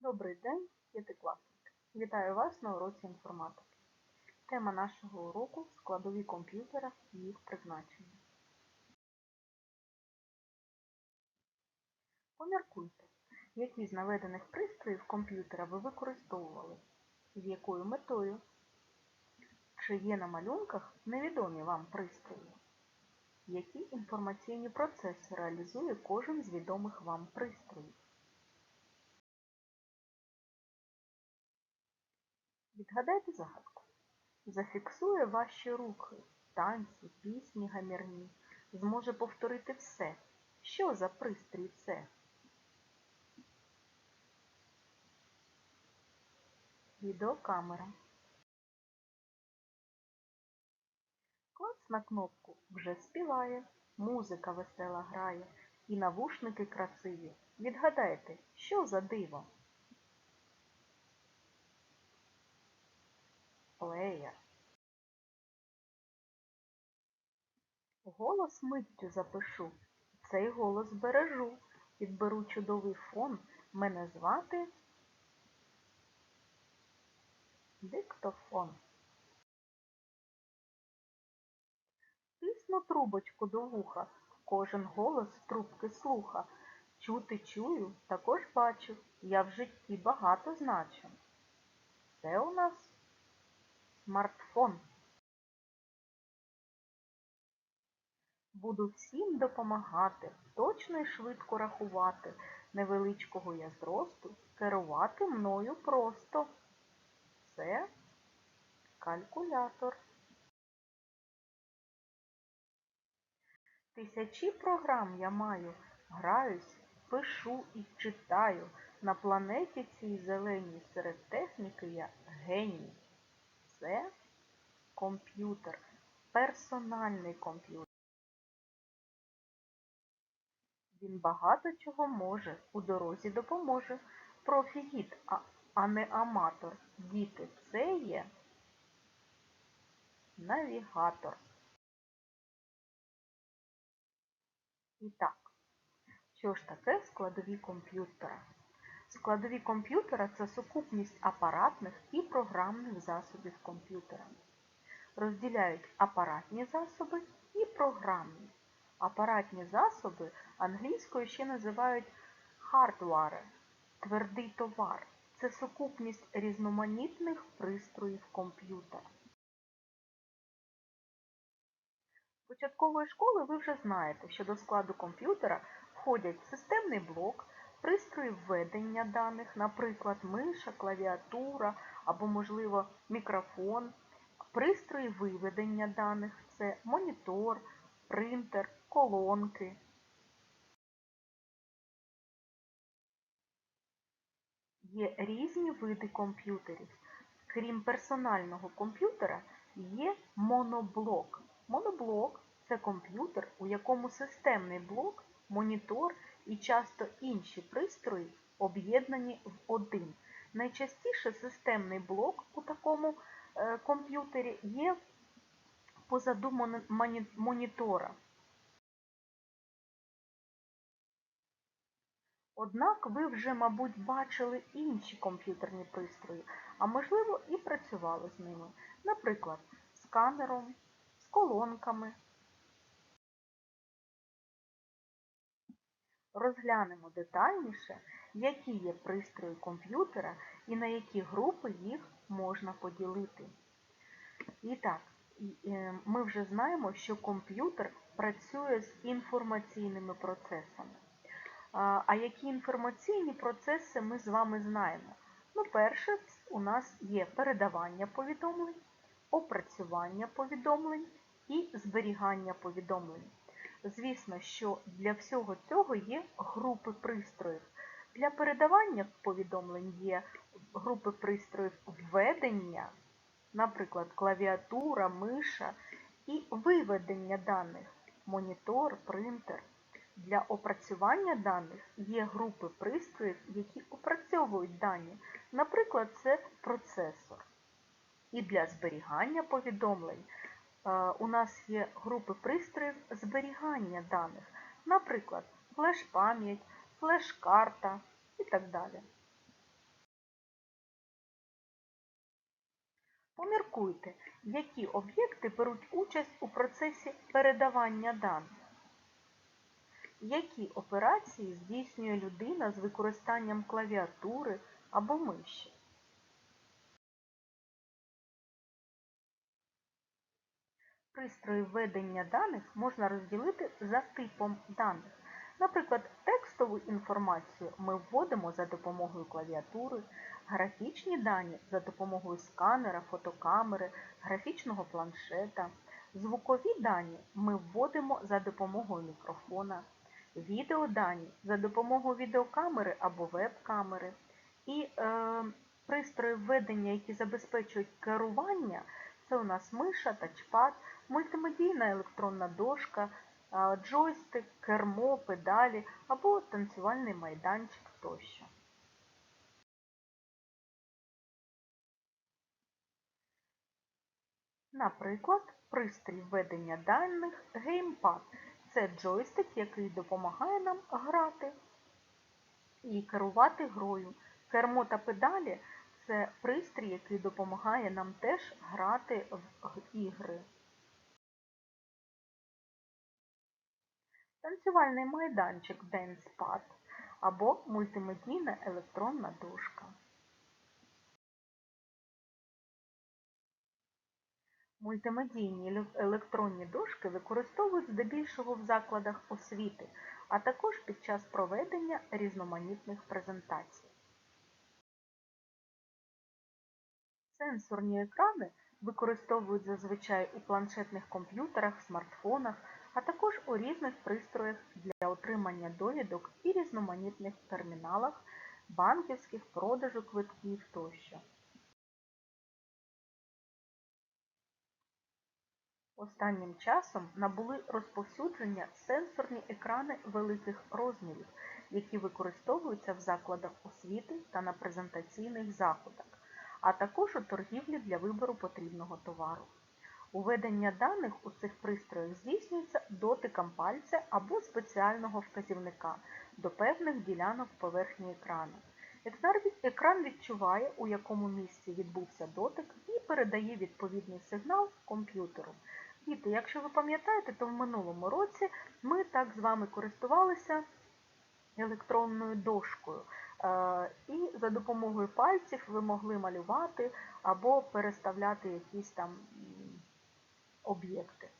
Добрий день, п'ятикласники! Вітаю вас на уроці інформатики. Тема нашого уроку – складові комп'ютера і їх призначення. Поміркуйте, які з наведених пристроїв комп'ютера ви використовували, з якою метою, чи є на малюнках невідомі вам пристрої, які інформаційні процеси реалізує кожен з відомих вам пристроїв. Відгадайте загадку. Зафіксує ваші рухи, танці, пісні гамірні, зможе повторити все. Що за пристрій це? Відеокамера. Клац на кнопку вже співає, музика весела грає і навушники красиві. Відгадайте, що за диво? Плеєр. Голос миттю запишу, цей голос бережу, підберу чудовий фон, мене звати диктофон. Тисну трубочку до вуха, кожен голос трубки слуха. Чути чую, також бачу, я в житті багато значу. Це у нас смартфон. Буду всім допомагати, точно й швидко рахувати, невеличкого я зросту, керувати мною просто. Це калькулятор. Тисячі програм я маю, граюсь, пишу і читаю. На планеті цій зеленій серед техніки я геній. Це комп'ютер, персональний комп'ютер. Він багато чого може, у дорозі допоможе. Профігіт, а, а не аматор. Діти, це є навігатор. І так, що ж таке складові комп'ютера? Складові комп'ютера це сукупність апаратних і програмних засобів комп'ютера. Розділяють апаратні засоби і програмні. Апаратні засоби англійською ще називають hardware, твердий товар. Це сукупність різноманітних пристроїв комп'ютера. Початкової школи ви вже знаєте, що до складу комп'ютера входять системний блок, пристрої введення даних, наприклад, миша, клавіатура або, можливо, мікрофон, пристрої виведення даних це монітор, принтер, колонки. Є різні види комп'ютерів. Крім персонального комп'ютера, є моноблок. Моноблок це комп'ютер, у якому системний блок, монітор і часто інші пристрої об'єднані в один. Найчастіше системний блок у такому е, комп'ютері є позаду монітора. Однак ви вже, мабуть, бачили інші комп'ютерні пристрої, а можливо і працювали з ними. Наприклад, сканером, з колонками. Розглянемо детальніше, які є пристрої комп'ютера і на які групи їх можна поділити. І так, е, ми вже знаємо, що комп'ютер працює з інформаційними процесами. А які інформаційні процеси ми з вами знаємо? Ну, перше, у нас є передавання повідомлень, опрацювання повідомлень і зберігання повідомлень. Звісно, що для всього цього є групи пристроїв. Для передавання повідомлень є групи пристроїв введення, наприклад, клавіатура, миша, і виведення даних монітор, принтер. Для опрацювання даних є групи пристроїв, які опрацьовують дані. Наприклад, це процесор. І для зберігання повідомлень Е, у нас є групи пристроїв зберігання даних, наприклад, флеш-пам'ять, флеш-карта і так далі. Поміркуйте, які об'єкти беруть участь у процесі передавання даних. Які операції здійснює людина з використанням клавіатури або миші? Пристрої введення даних можна розділити за типом даних. Наприклад, текстову інформацію ми вводимо за допомогою клавіатури, графічні дані за допомогою сканера, фотокамери, графічного планшета. Звукові дані ми вводимо за допомогою мікрофона, відеодані за допомогою відеокамери або веб-камери. І е, пристрої введення, які забезпечують керування, це у нас миша, тачпад, мультимедійна електронна дошка, джойстик, кермо, педалі або танцювальний майданчик тощо. Наприклад, пристрій введення даних геймпад. Це джойстик, який допомагає нам грати і керувати грою. Кермо та педалі це пристрій, який допомагає нам теж грати в ігри. Танцювальний майданчик DancePad або мультимедійна електронна дошка. Мультимедійні електронні дошки використовують здебільшого в закладах освіти, а також під час проведення різноманітних презентацій. Сенсорні екрани використовують зазвичай у планшетних комп'ютерах, смартфонах, а також у різних пристроях для отримання довідок і різноманітних терміналах, банківських продажу квитків тощо. Останнім часом набули розповсюдження сенсорні екрани великих розмірів, які використовуються в закладах освіти та на презентаційних заходах, а також у торгівлі для вибору потрібного товару. Уведення даних у цих пристроях здійснюється дотиком пальця або спеціального вказівника до певних ділянок поверхні екрану. Екран відчуває, у якому місці відбувся дотик і передає відповідний сигнал комп'ютеру. Діти, якщо ви пам'ятаєте, то в минулому році ми так з вами користувалися електронною дошкою. Е, і за допомогою пальців ви могли малювати або переставляти якісь там об'єкти.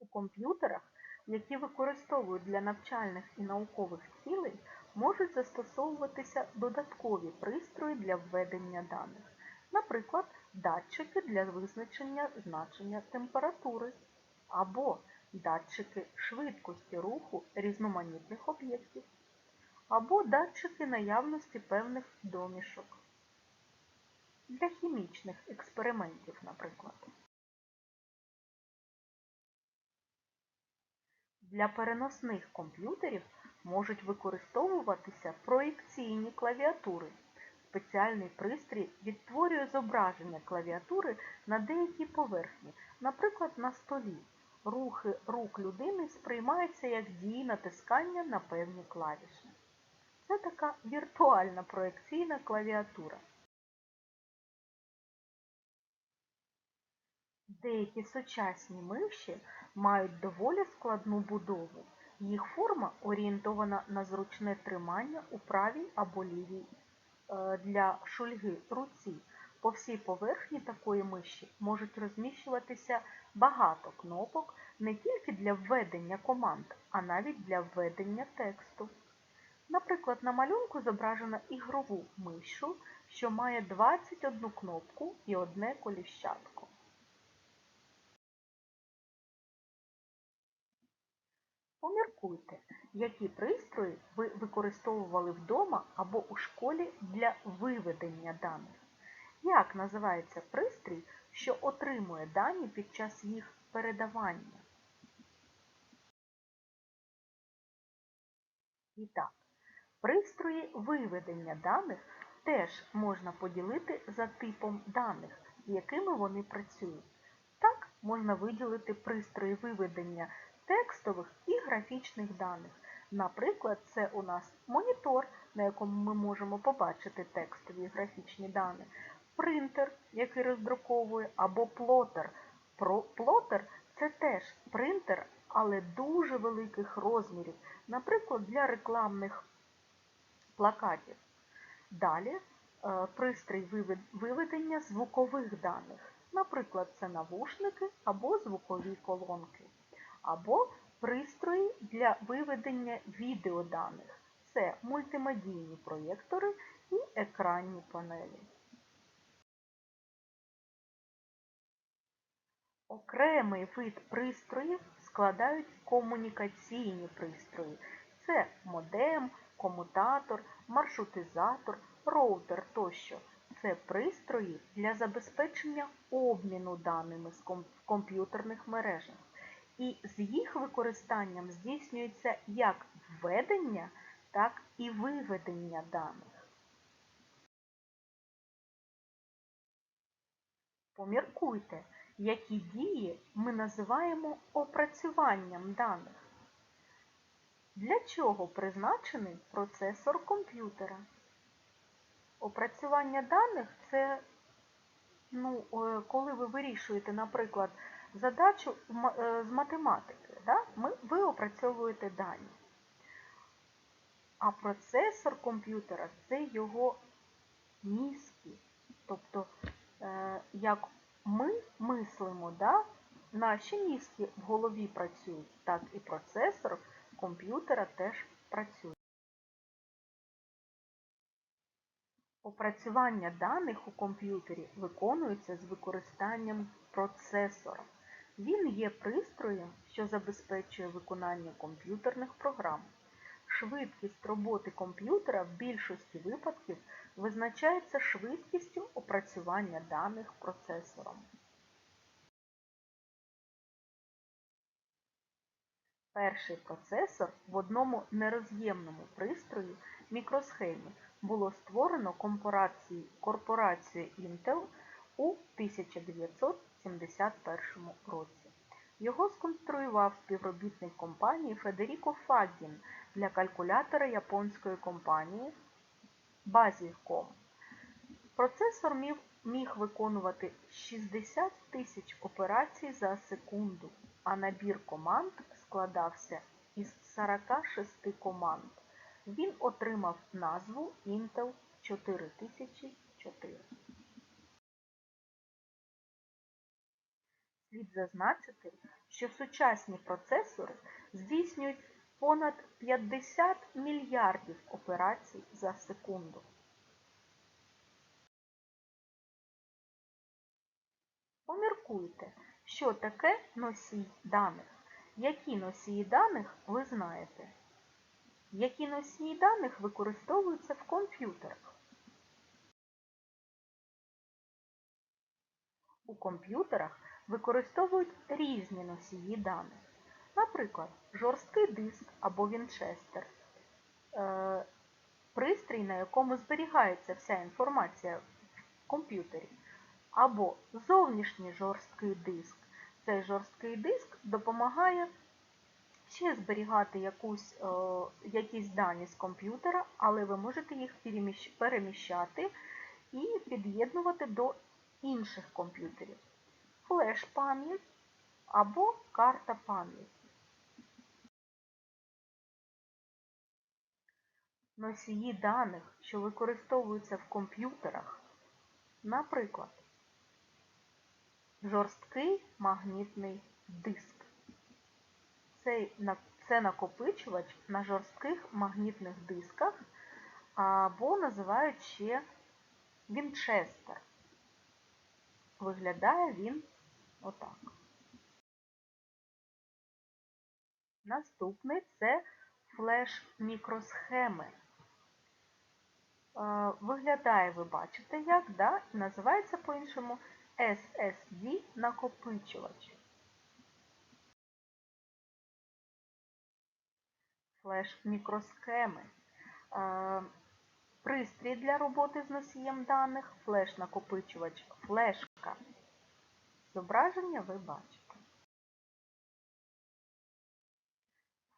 У комп'ютерах, які використовують для навчальних і наукових цілей, можуть застосовуватися додаткові пристрої для введення даних. Наприклад, датчики для визначення значення температури або датчики швидкості руху різноманітних об'єктів, або датчики наявності певних домішок для хімічних експериментів, наприклад. Для переносних комп'ютерів можуть використовуватися проєкційні клавіатури. Спеціальний пристрій відтворює зображення клавіатури на деякій поверхні, наприклад, на столі. Рухи рук людини сприймаються як дії натискання на певні клавіші. Це така віртуальна проекційна клавіатура. Деякі сучасні миші мають доволі складну будову. Їх форма орієнтована на зручне тримання у правій або лівій е, для шульги руці. По всій поверхні такої миші можуть розміщуватися багато кнопок не тільки для введення команд, а навіть для введення тексту. Наприклад, на малюнку зображено ігрову мишу, що має 21 кнопку і одне коліщатко. Поміркуйте, які пристрої ви використовували вдома або у школі для виведення даних. Як називається пристрій, що отримує дані під час їх передавання? І так, пристрої виведення даних теж можна поділити за типом даних, з якими вони працюють. Так, можна виділити пристрої виведення текстових і графічних даних. Наприклад, це у нас монітор, на якому ми можемо побачити текстові і графічні дані, принтер, який роздруковує, або плотер. Плотер це теж принтер, але дуже великих розмірів, наприклад, для рекламних плакатів. Далі е, пристрій виведення звукових даних. Наприклад, це навушники або звукові колонки, або пристрої для виведення відеоданих. Це мультимедійні проєктори і екранні панелі. Окремий вид пристроїв складають комунікаційні пристрої. Це модем, комутатор, маршрутизатор, роутер тощо. Це пристрої для забезпечення обміну даними в комп'ютерних мережах. І з їх використанням здійснюється як введення, так і виведення даних. Поміркуйте, які дії ми називаємо опрацюванням даних. Для чого призначений процесор комп'ютера? Опрацювання даних це, ну, е, коли ви вирішуєте, наприклад, задачу е, з математики, да? ви опрацьовуєте дані. А процесор комп'ютера це його мізки. Тобто, е, як ми мислимо, да? наші мізки в голові працюють, так і процесор комп'ютера теж працює. Опрацювання даних у комп'ютері виконується з використанням процесора. Він є пристроєм, що забезпечує виконання комп'ютерних програм. Швидкість роботи комп'ютера в більшості випадків визначається швидкістю опрацювання даних процесором. Перший процесор в одному нероз'ємному пристрої мікросхемі було створено корпорацією Intel у 1971 році. Його сконструював співробітник компанії Федеріко Фагін для калькулятора японської компанії Basicom. Процесор міг виконувати 60 тисяч операцій за секунду, а набір команд складався із 46 команд. Він отримав назву Intel 4004. Слід зазначити, що сучасні процесори здійснюють понад 50 мільярдів операцій за секунду. Поміркуйте, що таке носій даних. Які носії даних ви знаєте? Які носії даних використовуються в комп'ютерах? У комп'ютерах використовують різні носії даних. Наприклад, жорсткий диск або вінчестер, е, пристрій, на якому зберігається вся інформація в комп'ютері, або зовнішній жорсткий диск. Цей жорсткий диск допомагає ще зберігати якусь, якісь дані з комп'ютера, але ви можете їх переміщати і під'єднувати до інших комп'ютерів. Флеш-пам'ять або карта пам'яті. Носії даних, що використовуються в комп'ютерах, наприклад, жорсткий магнітний диск. Це накопичувач на жорстких магнітних дисках, або називають ще Вінчестер. Виглядає він отак. Наступний це флеш-мікросхеми. Виглядає, ви бачите, як, да? називається по-іншому SSD-накопичувач. Флеш-мікросхеми. Пристрій для роботи з носієм даних, флеш-накопичувач, флешка. Зображення ви бачите.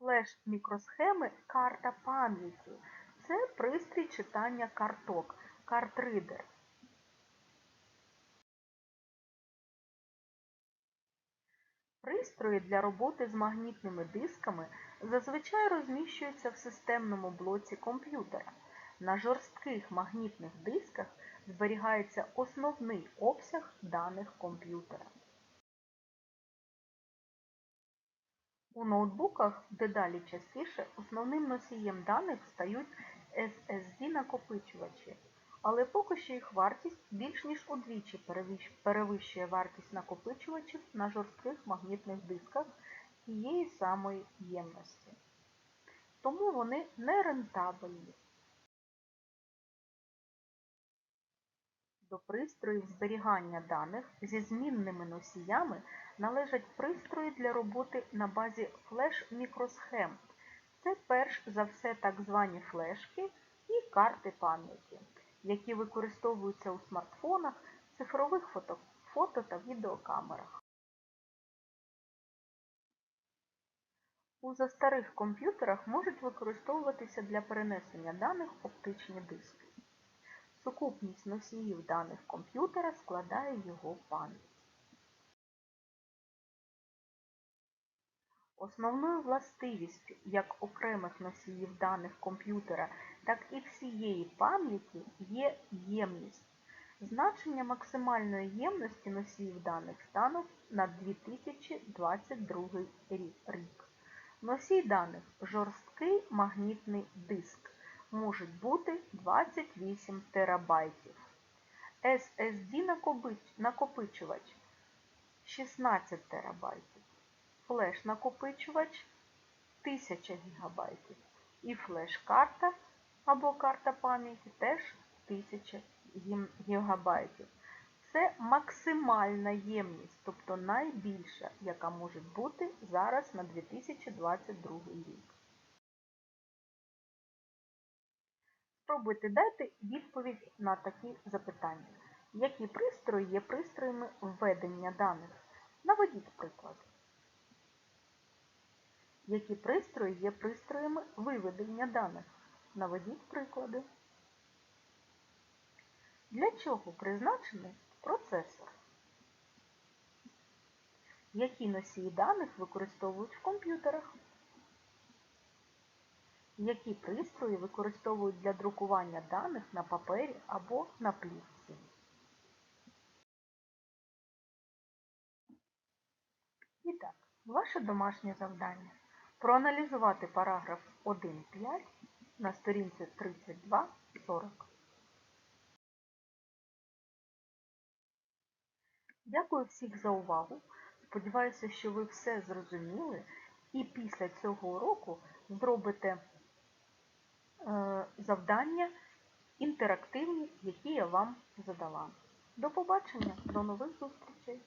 Флеш-мікросхеми карта пам'яті. Це пристрій читання карток, картридер. Пристрої для роботи з магнітними дисками зазвичай розміщуються в системному блоці комп'ютера. На жорстких магнітних дисках зберігається основний обсяг даних комп'ютера. У ноутбуках дедалі частіше основним носієм даних стають SSD-накопичувачі, але поки що їх вартість більш ніж удвічі перевищує вартість накопичувачів на жорстких магнітних дисках тієї самої ємності. Тому вони не рентабельні. До пристроїв зберігання даних зі змінними носіями належать пристрої для роботи на базі флеш-мікросхем. Це перш за все так звані флешки і карти пам'яті, які використовуються у смартфонах, цифрових фото, фото та відеокамерах. У застарих комп'ютерах можуть використовуватися для перенесення даних оптичні диски. Сукупність носіїв даних комп'ютера складає його пам'ять. Основною властивістю як окремих носіїв даних комп'ютера, так і всієї пам'яті є ємність. Значення максимальної ємності носіїв даних стануть на 2022 рік. Носій даних жорсткий магнітний диск можуть бути 28 терабайтів. SSD накопичувач 16 терабайтів. Флеш-накопичувач 1000 ГБ. І флеш-карта або карта пам'яті теж 1000 ГБ. Це максимальна ємність, тобто найбільша, яка може бути зараз на 2022 рік. Спробуйте дати відповідь на такі запитання. Які пристрої є пристроями введення даних? Наведіть приклад. Які пристрої є пристроями виведення даних? Наведіть приклади. Для чого призначений процесор? Які носії даних використовують в комп'ютерах? Які пристрої використовують для друкування даних на папері або на плівці? І так, ваше домашнє завдання проаналізувати параграф 1.5 на сторінці 32.40. Дякую всіх за увагу. Сподіваюся, що ви все зрозуміли і після цього уроку зробите Е, завдання інтерактивні, які я вам задала. До побачення, до нових зустрічей!